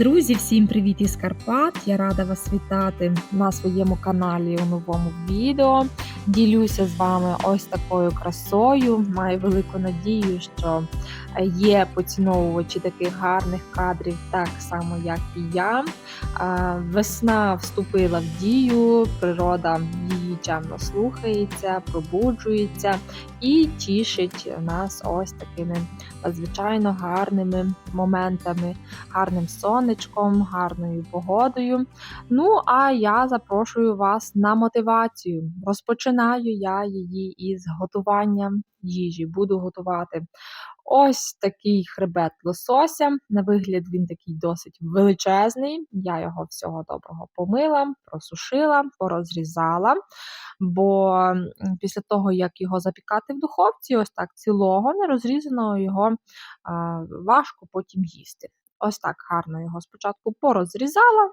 Друзі, всім привіт із Карпат! Я рада вас вітати на своєму каналі у новому відео. Ділюся з вами ось такою красою. Маю велику надію, що є поціновувачі таких гарних кадрів, так само, як і я. Весна вступила в дію, природа її чемно слухається, пробуджується і тішить нас ось такими надзвичайно гарними моментами, гарним сонечком, гарною погодою. Ну, а я запрошую вас на мотивацію. Розпочинаю я її із готування їжі. Буду готувати ось такий хребет лосося. На вигляд він такий досить величезний. Я його всього доброго помила, просушила, порозрізала. Бо після того, як його запікати в духовці, ось так цілого, не розрізаного його важко потім їсти. Ось так гарно його спочатку порозрізала,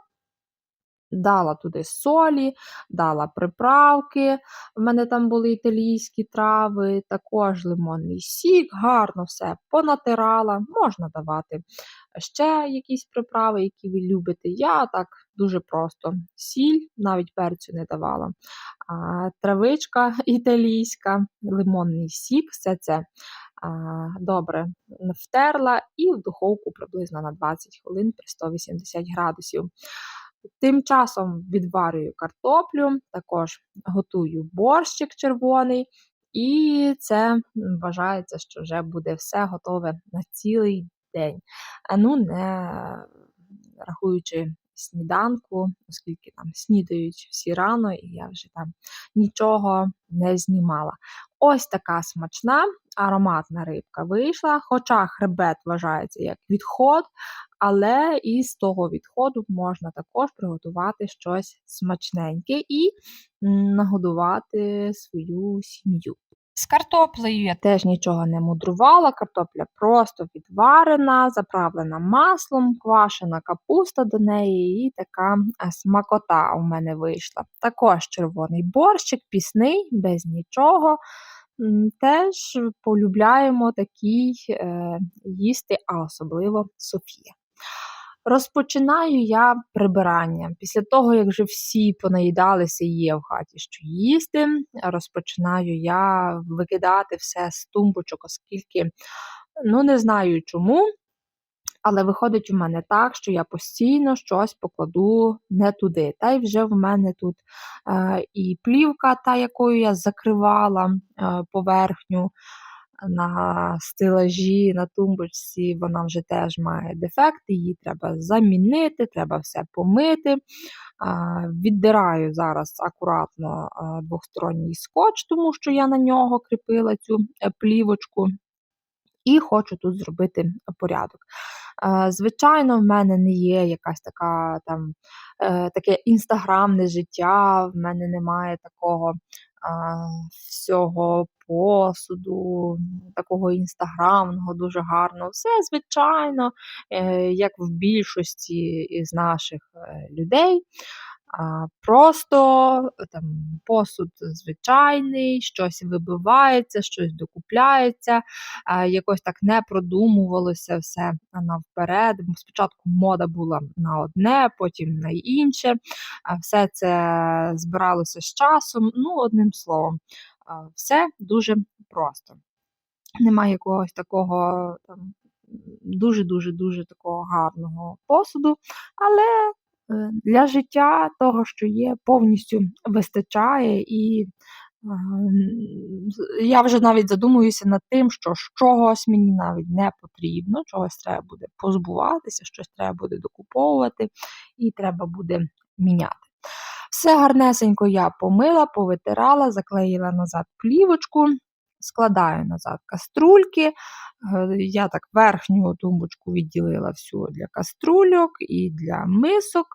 дала туди солі, дала приправки. В мене там були італійські трави, також лимонний сік, гарно все понатирала, можна давати ще якісь приправи, які ви любите. Я так дуже просто сіль, навіть перцю не давала. А, Травичка італійська, лимонний сік, все це. Добре втерла і в духовку приблизно на 20 хвилин при 180 градусів. Тим часом відварюю картоплю, також готую борщик червоний, і це вважається, що вже буде все готове на цілий день. Ну, не рахуючи сніданку, оскільки там снідають всі рано, і я вже там нічого не знімала. Ось така смачна ароматна рибка вийшла, хоча хребет вважається як відход, але із того відходу можна також приготувати щось смачненьке і нагодувати свою сім'ю. З картоплею я теж нічого не мудрувала, картопля просто відварена, заправлена маслом, квашена капуста до неї і така е, смакота у мене вийшла. Також червоний борщик, пісний, без нічого. Теж полюбляємо такий е, їсти, а особливо Софія. Розпочинаю я прибирання. Після того, як вже всі понаїдалися і є в хаті, що їсти, розпочинаю я викидати все з тумбочок, оскільки ну не знаю чому. Але виходить у мене так, що я постійно щось покладу не туди. Та й вже в мене тут е, і плівка, та якою я закривала е, поверхню на стелажі, на тумбочці, вона вже теж має дефекти, її треба замінити, треба все помити. Віддираю зараз акуратно двохсторонній скотч, тому що я на нього кріпила цю е, плівочку. І хочу тут зробити порядок. Звичайно, в мене не є якась така там е, таке інстаграмне життя, в мене немає такого всього посуду, такого інстаграмного, дуже гарного. Все, звичайно, е, як в більшості із наших е, людей. Просто там посуд звичайний, щось вибивається, щось докупляється, якось так не продумувалося все навперед. Спочатку мода була на одне, потім на інше. Все це збиралося з часом. Ну, одним словом, все дуже просто. Немає якогось такого там дуже-дуже дуже такого гарного посуду, але для життя того, що є, повністю вистачає, і я вже навіть задумуюся над тим, що чогось мені навіть не потрібно, чогось треба буде позбуватися, щось треба буде докуповувати, і треба буде міняти. Все гарнесенько я помила, повитирала, заклеїла назад плівочку, складаю назад каструльки. Е, я так верхню тумбочку відділила всю для каструльок і для мисок.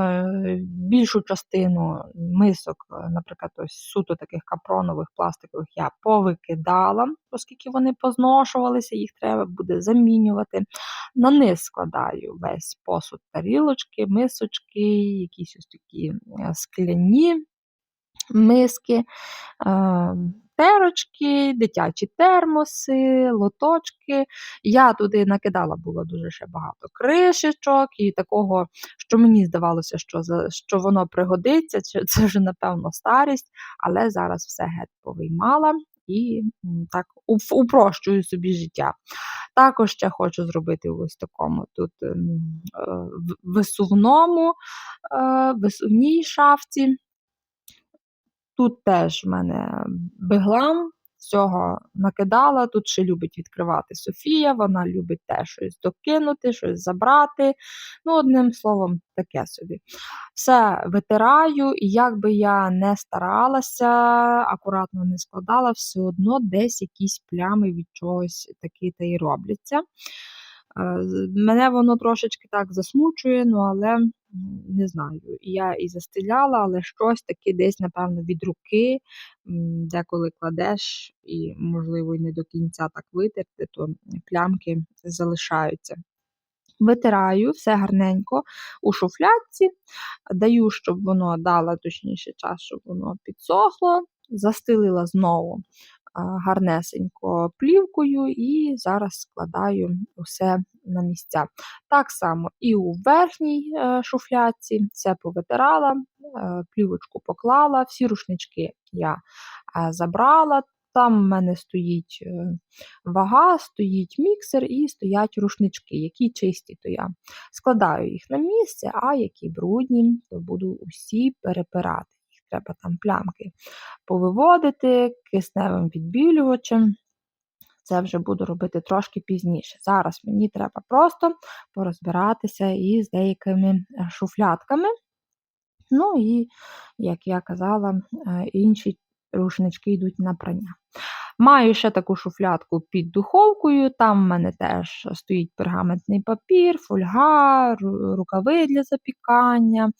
Е, більшу частину мисок, е, наприклад, ось суто таких капронових пластикових, я повикидала, оскільки вони позношувалися, їх треба буде замінювати. На низ складаю весь посуд тарілочки, мисочки, якісь ось такі скляні миски. Терочки, дитячі термоси, лоточки. Я туди накидала було дуже ще багато кришечок і такого, що мені здавалося, що що воно пригодиться. Це, вже, напевно, старість, але зараз все геть повиймала і так упрощую собі життя. Також ще хочу зробити ось такому тут ем, е, висувному, е, висувній шафці. Тут теж в мене беглам, всього накидала. Тут ще любить відкривати Софія, вона любить теж щось докинути, щось забрати. Ну, одним словом, таке собі. Все витираю, і як би я не старалася, акуратно не складала, все одно десь якісь плями від чогось такі та й робляться. Е, Мене воно трошечки так засмучує, ну але не знаю. Я і застеляла, але щось таке десь, напевно, від руки, деколи кладеш, і, можливо, і не до кінця так витерти, то плямки залишаються. Витираю все гарненько у шуфлядці, даю, щоб воно дала точніше час, щоб воно підсохло, застелила знову а, гарнесенько плівкою і зараз складаю усе на місця. Так само і у верхній е, шуфлядці все повитирала, е, плівочку поклала, всі рушнички я е, забрала. Там в мене стоїть вага, стоїть міксер і стоять рушнички, які чисті, то я складаю їх на місце, а які брудні, то буду усі перепирати. Їх треба там плямки повиводити кисневим відбілювачем. Це вже буду робити трошки пізніше. Зараз мені треба просто порозбиратися із деякими е, шуфлятками. Ну і, як я казала, е, інші рушнички йдуть на прання. Маю ще таку шуфлядку під духовкою, там в мене теж стоїть пергаментний папір, фольга, рукави для запікання,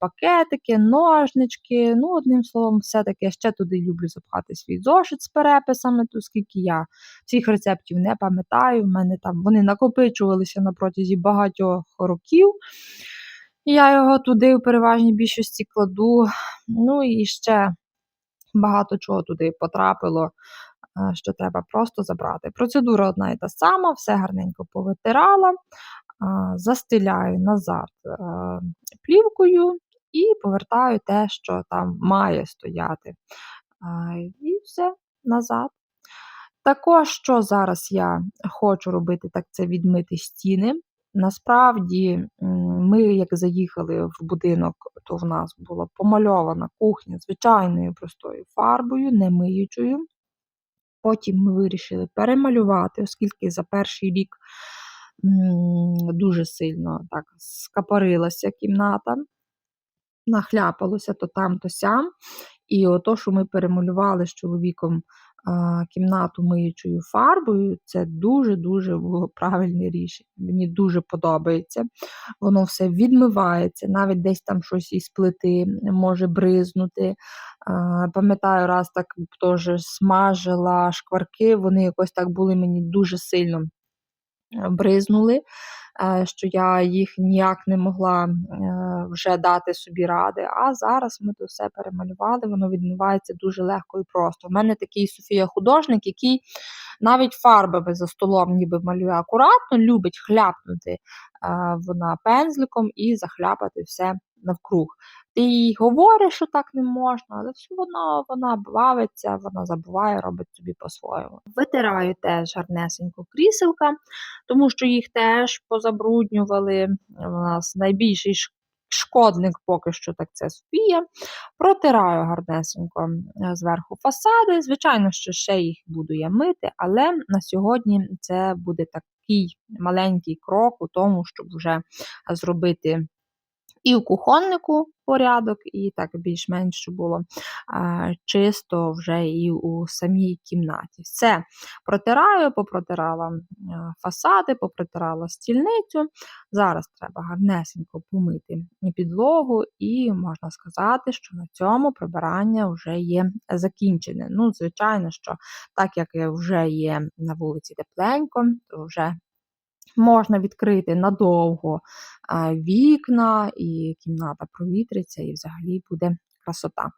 пакетики, ножнички. Ну, одним словом, все-таки ще туди люблю запхати свій зошит з переписами, оскільки я всіх рецептів не пам'ятаю. В мене там вони накопичувалися на протязі багатьох років. Я його туди в переважній більшості кладу. Ну і ще багато чого туди потрапило, е, що треба просто забрати. Процедура одна і та сама, все гарненько повитирала, а, застеляю назад е, плівкою і повертаю те, що там має стояти. І все назад. Також, що зараз я хочу робити, так це відмити стіни. Насправді, ми, як заїхали в будинок, то в нас була помальована кухня звичайною простою фарбою, не миючою. Потім ми вирішили перемалювати, оскільки за перший рік дуже сильно так скапарилася кімната, нахляпалося то там, то сям. І ото, що ми перемалювали з чоловіком кімнату миючою фарбою, це дуже-дуже правильне рішення. Мені дуже подобається. Воно все відмивається, навіть десь там щось із плити може бризнути. Пам'ятаю, раз так теж смажила шкварки, вони якось так були мені дуже сильно бризнули, що я їх ніяк не могла е, вже дати собі ради. А зараз ми то все перемалювали, воно відмивається дуже легко і просто. У мене такий Софія художник, який навіть фарбами за столом ніби малює акуратно, любить хляпнути е, вона пензликом і захляпати все навкруг. Ти їй говориш, що так не можна, але все одно вона бавиться, вона забуває, робить собі по-своєму. Витираю теж гарнесенько кріселка, тому що їх теж позабруднювали. У нас найбільший шкодник поки що так це Софія. Протираю гарнесенько е, зверху фасади. Звичайно, що ще їх буду я мити, але на сьогодні це буде такий маленький крок у тому, щоб вже зробити і у кухоннику порядок, і так більш-менш було а, чисто вже і у самій кімнаті. Все протираю, попротирала фасади, попротирала стільницю. Зараз треба гарнесенько помити підлогу, і можна сказати, що на цьому прибирання вже є закінчене. Ну, звичайно, що так як вже є на вулиці тепленько, то вже можна відкрити надовго вікна, і кімната провітриться, і взагалі буде красота.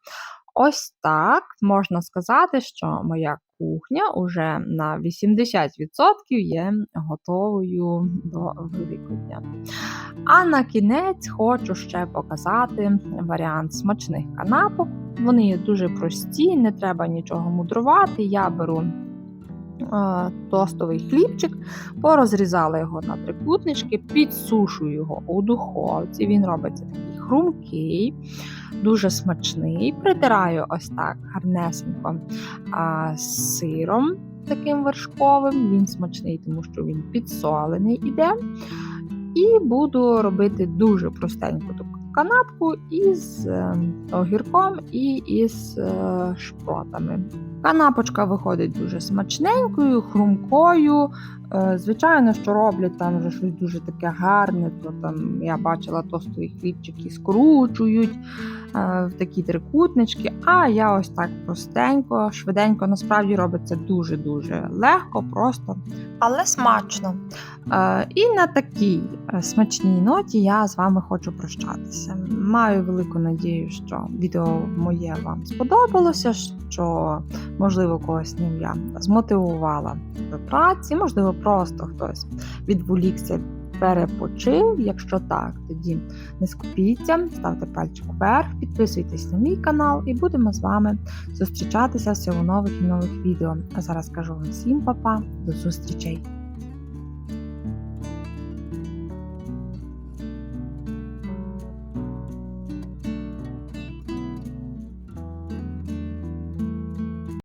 Ось так можна сказати, що моя кухня уже на 80% є готовою до Великодня. А на кінець хочу ще показати варіант смачних канапок. Вони дуже прості, не треба нічого мудрувати. Я беру тостовий хлібчик, порозрізала його на трикутнички, підсушую його у духовці. Він робиться такий хрумкий, дуже смачний. Притираю ось так гарнесенько а, з сиром таким вершковим. Він смачний, тому що він підсолений іде. І буду робити дуже простеньку таку канапку із е, огірком і із е, шпротами. Канапочка виходить дуже смачненькою, хрумкою. Е, Звичайно, що роблять там вже щось дуже таке гарне, то там я бачила тостові хлібчики скручують е, в такі трикутнички. А я ось так простенько, швиденько, насправді робиться дуже-дуже легко, просто, але смачно. Е, І на такій смачній ноті я з вами хочу прощатися. Маю велику надію, що відео моє вам сподобалося, що можливо когось ним я змотивувала до праці, можливо, просто хтось відволікся, перепочив. Якщо так, тоді не скупіться, ставте пальчик вверх, підписуйтесь на мій канал і будемо з вами зустрічатися всього нових і нових відео. А зараз кажу вам всім па-па, до зустрічей!